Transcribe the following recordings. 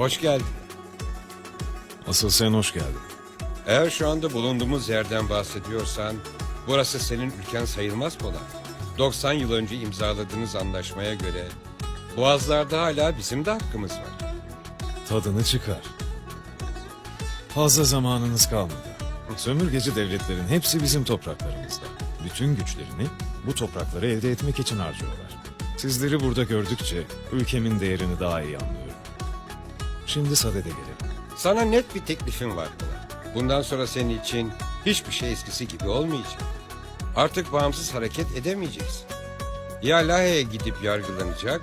Hoş geldin. Asıl sen hoş geldin. Eğer şu anda bulunduğumuz yerden bahsediyorsan... ...burası senin ülken sayılmaz Polat. 90 yıl önce imzaladığınız anlaşmaya göre... ...boğazlarda hala bizim de hakkımız var. Tadını çıkar. Fazla zamanınız kalmadı. Sömürgeci devletlerin hepsi bizim topraklarımızda. Bütün güçlerini bu toprakları elde etmek için harcıyorlar. Sizleri burada gördükçe ülkemin değerini daha iyi anlıyorum. Şimdi sadede gelelim. Sana net bir teklifim var Polat. Bundan sonra senin için hiçbir şey eskisi gibi olmayacak. Artık bağımsız hareket edemeyeceksin. Ya Lahey'e gidip yargılanacak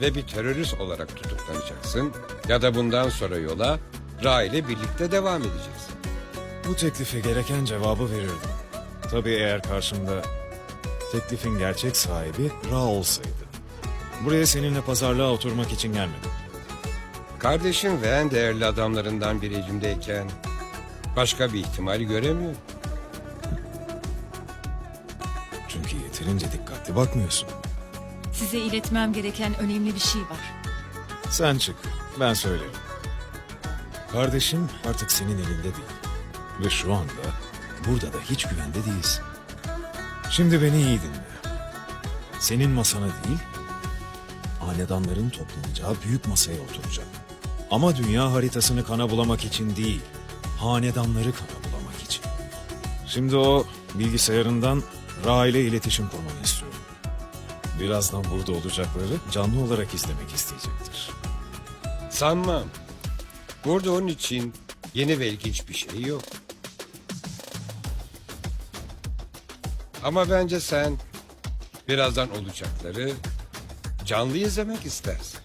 ve bir terörist olarak tutuklanacaksın... ...ya da bundan sonra yola Ra ile birlikte devam edeceksin. Bu teklife gereken cevabı verirdim. Tabii eğer karşımda teklifin gerçek sahibi Ra olsaydı. Buraya seninle pazarlığa oturmak için gelmedim. Kardeşim ve en değerli adamlarından biri elimdeyken başka bir ihtimal göremiyorum. Çünkü yeterince dikkatli bakmıyorsun. Size iletmem gereken önemli bir şey var. Sen çık, ben söylerim. Kardeşim artık senin elinde değil. Ve şu anda burada da hiç güvende değilsin. Şimdi beni iyi dinle. Senin masana değil, hanedanların toplanacağı büyük masaya oturacağım. Ama dünya haritasını kana bulamak için değil, hanedanları kana bulamak için. Şimdi o bilgisayarından Ra ile iletişim kurmanı istiyorum. Birazdan burada olacakları canlı olarak izlemek isteyecektir. Sanmam. Burada onun için yeni ve ilginç bir şey yok. Ama bence sen birazdan olacakları canlı izlemek istersin.